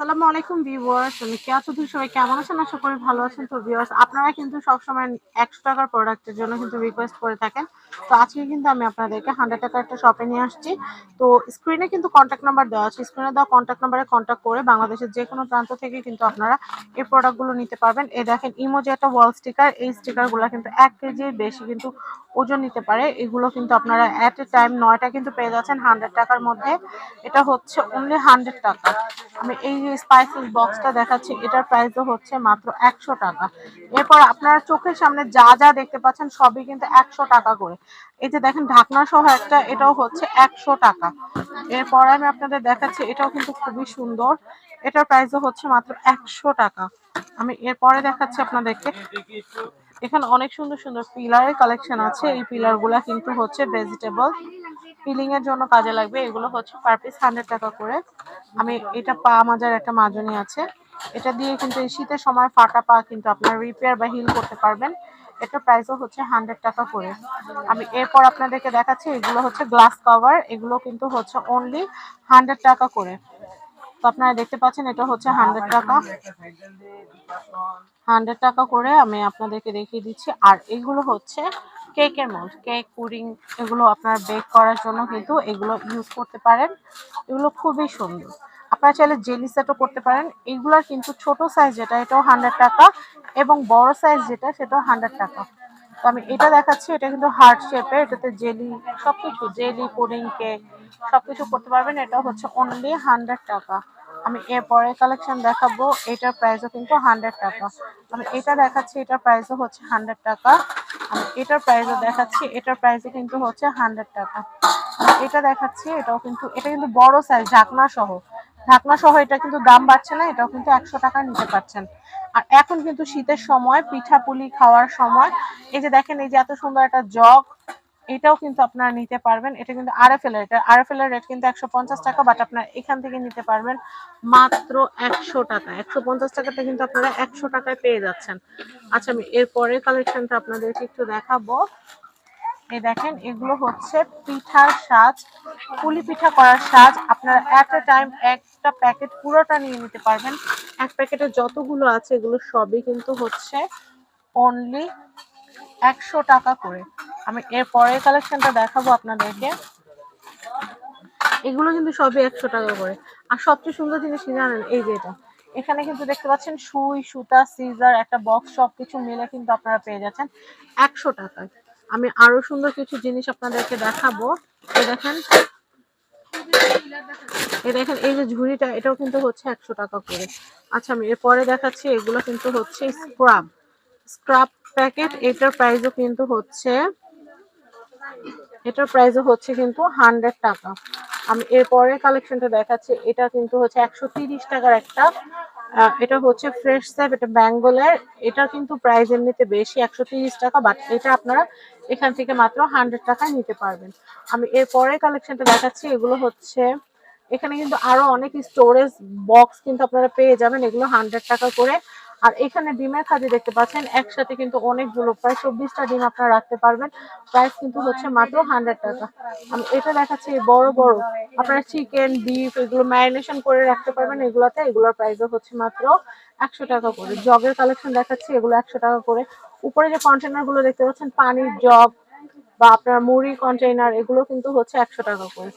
আসসালামু আলাইকুম ভিউয়ার্স, আমি কেয়া চৌধুরী সবাই কেমন আছেন? আশা করি ভালো আছেন। তো ভিউয়ার্স, আপনারা কিন্তু সবসময় একশো টাকার প্রোডাক্টের জন্য কিন্তু রিকোয়েস্ট করে থাকেন। তো আজকে কিন্তু আমি আপনাদেরকে হান্ড্রেড টাকার একটা শপে নিয়ে আসছি। তো স্ক্রিনে কিন্তু কন্ট্যাক্ট নাম্বার দেওয়া আছে। স্ক্রিনে দেওয়া কন্ট্যাক্ট নাম্বারে কন্ট্যাক্ট করে বাংলাদেশের যে কোনো প্রান্ত থেকে কিন্তু আপনারা এই প্রোডাক্টগুলো নিতে পারবেন। এ দেখেন ইমো যে একটা ওয়াল স্টিকার এই স্টিকারগুলো কিন্তু এক কেজির বেশি কিন্তু ওজন নিতে পারে। এগুলো কিন্তু আপনারা অ্যাট এ টাইম নয়টা কিন্তু পেয়ে যাচ্ছেন হান্ড্রেড টাকার মধ্যে। এটা হচ্ছে অনলি হান্ড্রেড টাকা। আমি এই যে স্পাইসেস বক্সটা দেখাচ্ছি, এটার প্রাইসও হচ্ছে মাত্র একশো টাকা। এরপর আপনারা চোখের সামনে যা যা দেখতে পাচ্ছেন, সবই কিন্তু একশো টাকা করে। এই যে দেখেন, ঢাকনা সহ একটা, এটাও হচ্ছে একশো টাকা। এরপর আমি আপনাদের দেখাচ্ছি, এটাও কিন্তু খুবই সুন্দর। এটার প্রাইসও হচ্ছে মাত্র একশো টাকা। আমি এরপরে দেখাচ্ছি আপনাদেরকে। এখানে অনেক সুন্দর সুন্দর পিলারের কালেকশন আছে। এই পিলারগুলা কিন্তু হচ্ছে ভেজিটেবল পিলিং এর জন্য কাজে লাগবে। এগুলো হচ্ছে পার পিস হান্ড্রেড টাকা করে। আমি এটা পা মাজার একটা মাজনি আছে। এটা দিয়ে কিন্তু এই শীতের সময় ফাটা পা কিন্তু আপনার রিপেয়ার বা হিল করতে পারবেন। এটা প্রাইসও হচ্ছে হান্ড্রেড টাকা করে। আমি এরপর আপনাদেরকে দেখাচ্ছি, এগুলো হচ্ছে গ্লাস কভার এগুলো কিন্তু হচ্ছে অনলি হান্ড্রেড টাকা করে। তো আপনারা দেখতে পাচ্ছেন, এটা হচ্ছে হান্ড্রেড টাকা। হান্ড্রেড টাকা করে আমি আপনাদেরকে দেখিয়ে দিচ্ছি। আর এগুলো হচ্ছে কেকের মোল্ড কেক পুডিং এগুলো আপনার বেক করার জন্য কিন্তু এগুলো ইউজ করতে পারেন। এগুলো খুবই সুন্দর। আপনারা চাইলে জেলি সেটও করতে পারেন। এগুলোর কিন্তু ছোট সাইজ যেটা এটাও হান্ড্রেড টাকা। এবং বড় সাইজ যেটা, সেটা হান্ড্রেড টাকা। তো আমি এটা দেখাচ্ছি, এটা কিন্তু হার্ট শেপের এটাতে জেলি সবকিছু জেলি পুডিং কেক সবকিছু করতে পারবেন। এটা হচ্ছে অনলি হান্ড্রেড টাকা। আমি এরপরে কালেকশন দেখাবো, এটার প্রাইসও কিন্তু হান্ড্রেড টাকা। আমি এটা দেখাচ্ছি, এটার প্রাইসও হচ্ছে হান্ড্রেড টাকা। আমি এটার প্রাইসও দেখাচ্ছি, এটার প্রাইসও কিন্তু হচ্ছে হান্ড্রেড টাকা। এটা দেখাচ্ছি, এটাও কিন্তু, এটা কিন্তু বড় সাইজ ঢাকনা সহ। ঢাকনা সহ এটা কিন্তু দাম বাড়ছে না, এটাও কিন্তু একশো টাকা নিতে পারছেন। আর এখন কিন্তু শীতের সময়, পিঠা পুলি খাওয়ার সময়, এই যে দেখেন, এই যে এত সুন্দর একটা জগ, এটাও কিন্তু আপনারা নিতে পারবেন। এটা কিন্তু আরএফএল এর, এটা আরএফএল এর রেট কিন্তু একশো পঞ্চাশ টাকা বাট আপনারা এখান থেকে নিতে পারবেন মাত্র একশো টাকা। একশো পঞ্চাশ টাকাতে কিন্তু আপনারা একশো টাকায় পেয়ে যাচ্ছেন। আচ্ছা আমি এরপরের কালেকশনটা আপনাদেরকে একটু দেখাবো। এই দেখেন, এগুলো হচ্ছে পিঠার সাজ পুলি পিঠা করার সাজ আপনারা এট এ টাইম একটা প্যাকেট পুরোটা নিয়ে নিতে পারবেন। এক প্যাকেটে যতগুলো আছে, এগুলো সবই কিন্তু হচ্ছে অনলি একশো টাকা করে। আমি এর পরের কালেকশনটা দেখাবো আপনাদেরকে। এগুলো কিন্তু সবই একশো টাকা করে। আর সবচেয়ে সুন্দর জিনিস জানেন? এই যে এটা। এখানে কিন্তু দেখতে পাচ্ছেন, সুই, সুতা সিজার একটা বক্স সবকিছু মিলে কিন্তু আপনারা পেয়ে যাচ্ছেন একশো টাকায়। আমি আরও সুন্দর কিছু জিনিস আপনাদেরকে দেখাবো। এই দেখেন। এই দেখেন, এই যে ঝুড়িটা, এটাও কিন্তু হচ্ছে একশো টাকা করে। আচ্ছা আমি এরপরে দেখাচ্ছি, এগুলো কিন্তু হচ্ছে স্ক্রাব। স্ক্রাব প্যাকেট, এটার প্রাইসও কিন্তু হচ্ছে, এটার প্রাইসও হচ্ছে কিন্তু হান্ড্রেড টাকা। আমি এরপরে কালেকশনটা দেখাচ্ছি, এটা কিন্তু হচ্ছে একশো তিরিশ টাকার একটা এটা হচ্ছে ফ্রেশ স্যাপ, এটা বেঙ্গলের, এটা কিন্তু প্রাইস এমনিতে বেশি, একশো টাকা বাট এটা আপনারা এখান থেকে মাত্র হান্ড্রেড টাকায় নিতে পারবেন। আমি এরপরে কালেকশনটা দেখাচ্ছি, এগুলো হচ্ছে, এখানে কিন্তু আরও অনেক স্টোরেজ বক্স কিন্তু আপনারা পেয়ে যাবেন, এগুলো হান্ড্রেড টাকা করে। আর এখানে ডিমের খাদি দেখতে পাচ্ছেন, একসাথে কিন্তু অনেকগুলো, প্রায় চব্বিশটা ডিম আপনারা রাখতে পারবেন। প্রাইস কিন্তু হচ্ছে মাত্র হান্ড্রেড টাকা। আমি এটা দেখাচ্ছি বড় বড়। আপনারা চিকেন বিফ এগুলো ম্যারিনেশন করে রাখতে পারবেন এগুলোতে। এগুলোর প্রাইসও হচ্ছে মাত্র একশো টাকা করে। জগের কালেকশন দেখাচ্ছি, এগুলো একশো টাকা করে। উপরে যে কন্টেনারগুলো দেখতে পাচ্ছেন, পানির জগ বা আপনার মুড়ি কন্টেইনার এগুলো কিন্তু হচ্ছে একশো টাকা করে।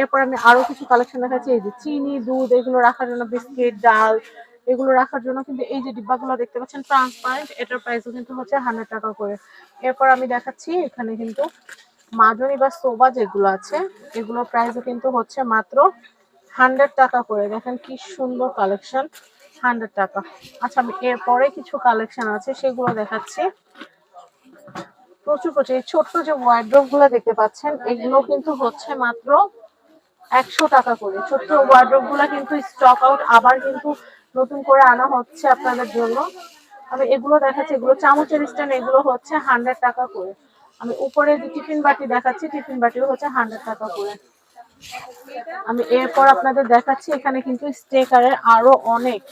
এরপর আমি আরও কিছু কালেকশন দেখাচ্ছি, এই যে চিনি, দুধ, এগুলো রাখার জন্য বিস্কিট, ডাল, এগুলো রাখার জন্য কিন্তু এই যে ডিব্বাগুলো দেখতে পাচ্ছেন ট্রান্সপারেন্ট এটার প্রাইসও কিন্তু হচ্ছে হান্ড্রেড টাকা করে। এরপর আমি দেখাচ্ছি, এখানে কিন্তু মাজনি বা সোবা যেগুলো আছে, এগুলোর প্রাইসও কিন্তু হচ্ছে মাত্র হান্ড্রেড টাকা করে। দেখেন কি সুন্দর কালেকশন হান্ড্রেড টাকা। আচ্ছা আমি এরপরে কিছু কালেকশন আছে, সেগুলো দেখাচ্ছি। প্রচুর প্রচুর। এই ছোট্ট যে ওয়ার্ড্রোবগুলো দেখতে পাচ্ছেন, এগুলো কিন্তু হচ্ছে মাত্র একশো টাকা করে। ছোট্ট ওয়ার্ড্রোবগুলো কিন্তু স্টক আউট আবার কিন্তু নতুন করে আনা হচ্ছে আপনাদের জন্য। আমি এগুলো দেখাচ্ছি, এগুলো চামচের স্ট্যান্ড এগুলো হচ্ছে হান্ড্রেড টাকা করে। আমি উপরে যে টিফিন বাটি দেখাচ্ছি, টিফিন বাটিও হচ্ছে হান্ড্রেড টাকা করে। আমি এরপর আপনাদের দেখাচ্ছি, এখানে কিন্তু স্টিকারের আরও অনেক।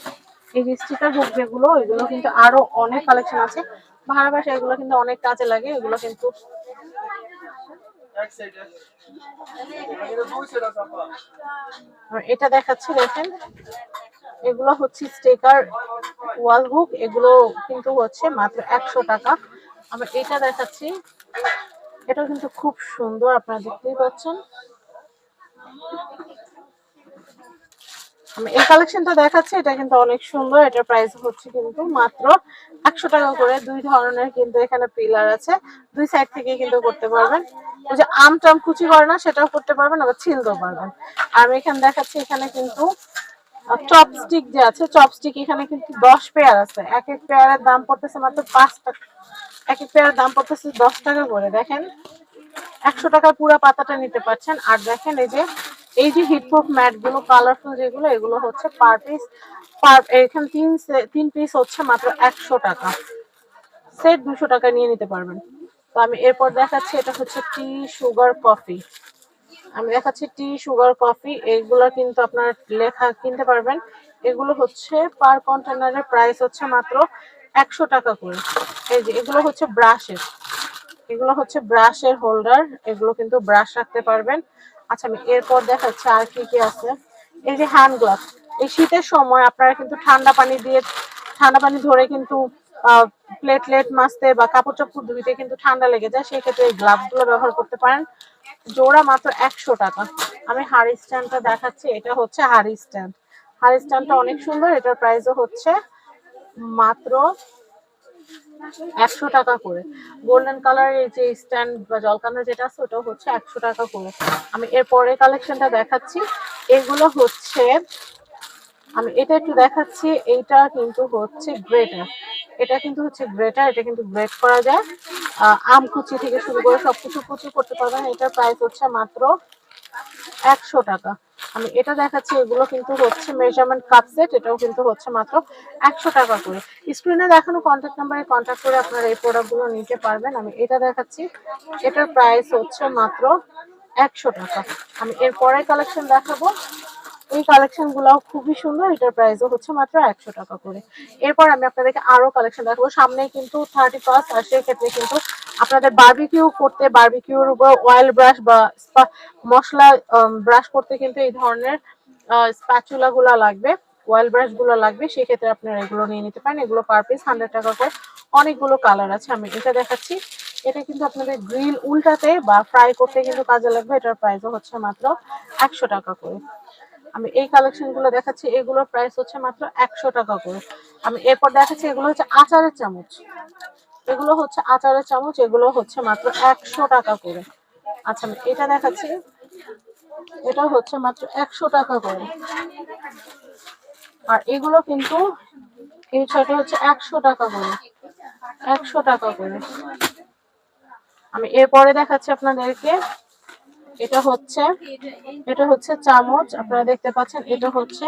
এই যে স্টিকার হুক যেগুলো, এগুলো কিন্তু আরও অনেক কালেকশন আছে। ভাড়া এগুলো কিন্তু অনেক কাজে লাগে, এগুলো কিন্তু এটা দেখাচ্ছি, দেখেন। এগুলো হচ্ছে স্টেকার ওয়াল হুক এগুলো কিন্তু হচ্ছে মাত্র একশো টাকা। আমরা এটা দেখাচ্ছি এটা কিন্তু খুব সুন্দর, আপনারা দেখতেই পাচ্ছেন। আমি এই কালেকশনটা দেখাচ্ছি, এটা কিন্তু অনেক সুন্দর, এটার প্রাইস হচ্ছে কিন্তু মাত্র একশো টাকা করে, দুই ধরনের কিন্তু এখানে পিলার আছে, দুই সাইড থেকে কিন্তু করতে পারবেন। ওই যে আম টাম কুচি করে না, সেটাও করতে পারবেন, আবার ছিলতেও পারবেন। আমি এখানে দেখাচ্ছি, এখানে কিন্তু চপস্টিক যে আছে চপস্টিক এখানে কিন্তু দশ পেয়ার আছে। এক এক পেয়ারের দাম পড়তেছে মাত্র পাঁচ টাকা, এক এক পেয়ারের দাম পড়তেছে দশ টাকা করে। দেখেন, একশো টাকা পুরো পাতাটা নিতে পারছেন। আর দেখেন এই যে এই যে হিটপ্রুফ ম্যাটগুলো কালারফুল যেগুলো, এগুলো হচ্ছে পার পিস পার এখানে তিন তিন পিস হচ্ছে মাত্র একশো টাকা। সেট দুশো টাকা নিয়ে নিতে পারবেন। তো আমি এরপর দেখাচ্ছি, এটা হচ্ছে টি সুগার কফি আমি দেখাচ্ছি টি সুগার কফি এগুলো কিন্তু আপনার লেখা কিনতে পারবেন। এগুলো হচ্ছে পার কন্টেনারের প্রাইস হচ্ছে মাত্র একশো টাকা করে। এই যে, এগুলো হচ্ছে ব্রাশের এগুলো হচ্ছে ব্রাশের হোল্ডার এগুলো কিন্তু ব্রাশ রাখতে পারবেন। আচ্ছা আমি এরপর দেখাচ্ছি আর কি কি আছে। এই যে হ্যান্ড গ্লাভ এই শীতের সময় আপনারা কিন্তু ঠান্ডা পানি দিয়ে, ঠান্ডা পানি ধরে কিন্তু প্লেটলেট মাছতে বা কাপড় চাপড় ধুইতে কিন্তু ঠান্ডা লেগে যায়, সেই ক্ষেত্রে এই গ্লাভসগুলো ব্যবহার করতে পারেন। জোড়া মাত্র একশো টাকা। আমি হাড়ি স্ট্যান্ডটা দেখাচ্ছি, এটা হচ্ছে হাড়ি স্ট্যান্ড হাড়ি স্ট্যান্ডটা অনেক সুন্দর, এটার প্রাইসও হচ্ছে মাত্র একশো টাকা করে। গোল্ডেন কালারের যে স্ট্যান্ড বা জলকানা যেটা আছে, ওটাও হচ্ছে একশো টাকা করে। আমি এর পরের কালেকশনটা দেখাচ্ছি। এগুলো হচ্ছে, আমি এটা একটু দেখাচ্ছি, এইটা কিন্তু হচ্ছে গ্রেটার এটা কিন্তু হচ্ছে গ্রেটার এটা কিন্তু গ্রেট করা যায়। আম কুচি থেকে শুরু করে সবকিছু কুচি করতে পারবেন। এটার প্রাইস হচ্ছে মাত্র একশো টাকা। আমি এটা দেখাচ্ছি, এগুলো কিন্তু হচ্ছে মেজারমেন্ট কাপ সেট এটাও কিন্তু হচ্ছে মাত্র একশো টাকা করে। স্ক্রিনে দেখানো কন্ট্যাক্ট নাম্বারে কন্ট্যাক্ট করে আপনারা এই প্রোডাক্টগুলো নিতে পারবেন। আমি এটা দেখাচ্ছি, এটার প্রাইস হচ্ছে মাত্র একশো টাকা। আমি এর পরের কালেকশন দেখাবো। এই কালেকশন গুলাও খুবই সুন্দর, এটার প্রাইসও হচ্ছে মাত্র একশো টাকা করে। এরপর আমি আপনাদেরকে আরও কালেকশন দেখাবো। সামনে কিন্তু থার্টি ফার্স্ট আর সেই ক্ষেত্রে কিন্তু আপনাদের বার্বিকিউ করতে বার্বিকিউর উপর অয়েল ব্রাশ বা মশলা ব্রাশ করতে কিন্তু এই ধরনের স্প্যাচুলা গুলা লাগবে অয়েল ব্রাশগুলো লাগবে, সেক্ষেত্রে আপনারা এগুলো নিয়ে নিতে পারেন। এগুলো পার পিস হান্ড্রেড টাকা করে। অনেকগুলো কালার আছে, আমি এটা দেখাচ্ছি। এটা কিন্তু আপনাদের গ্রিল উল্টাতে বা ফ্রাই করতে কিন্তু কাজে লাগবে, এটার প্রাইসও হচ্ছে মাত্র একশো টাকা করে। আমি এই কালেকশনগুলো দেখাচ্ছি, এগুলোর প্রাইস হচ্ছে মাত্র একশো টাকা করে। আমি এরপর দেখাচ্ছি, এগুলো হচ্ছে আচারের চামচ। এগুলো হচ্ছে আচারের চামচ, এগুলো হচ্ছে মাত্র একশো টাকা করে। আচ্ছা এটা দেখাচ্ছি। এটা হচ্ছে মাত্র একশো টাকা করে। আর এগুলো কিন্তু এই ছয়টা হচ্ছে একশো টাকা করে। একশো টাকা করে। আমি এরপরে দেখাচ্ছি আপনাদেরকে। এটা হচ্ছে এটা হচ্ছে চামচ। আপনারা দেখতে পাচ্ছেন, এটা হচ্ছে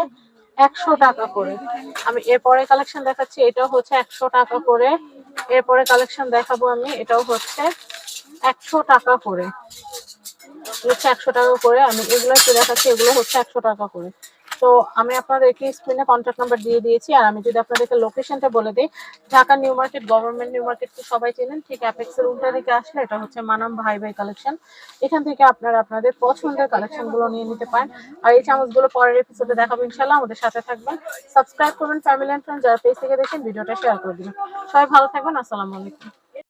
একশো টাকা করে। আমি এরপরে কালেকশন দেখাচ্ছি, এটাও হচ্ছে একশো টাকা করে। এরপরে কালেকশন দেখাবো আমি, এটাও হচ্ছে একশো টাকা করে। হচ্ছে একশো টাকা করে, আমি এগুলো একটু দেখাচ্ছি, এগুলো হচ্ছে একশো টাকা করে। তো আমি আপনাদেরকে স্ক্রিনে কন্ট্যাক্ট নাম্বার দিয়ে দিয়েছি। আর আমি যদি আপনাদেরকে লোকেশনটা বলে দিই, Dhaka new market, government new market তো সবাই চেনেন? ঠিক অ্যাপেক্সের উল্টা দিকে আসলে এটা হচ্ছে মানাম ভাই ভাই কালেকশন এখান থেকে আপনারা আপনাদের পছন্দের কালেকশনগুলো নিয়ে নিতে পারেন। আর এই চামচগুলো পরের এপিসোডে দেখাবো ইনশাল্লাহ আমাদের সাথে থাকবেন। সাবস্ক্রাইব করবেন ফ্যামিলি অ্যান্ড ফ্রেন্ড যারা পেজ থেকে দেখেন ভিডিওটা শেয়ার করে দিবেন। সবাই ভালো থাকবেন। আসসালামু আলাইকুম।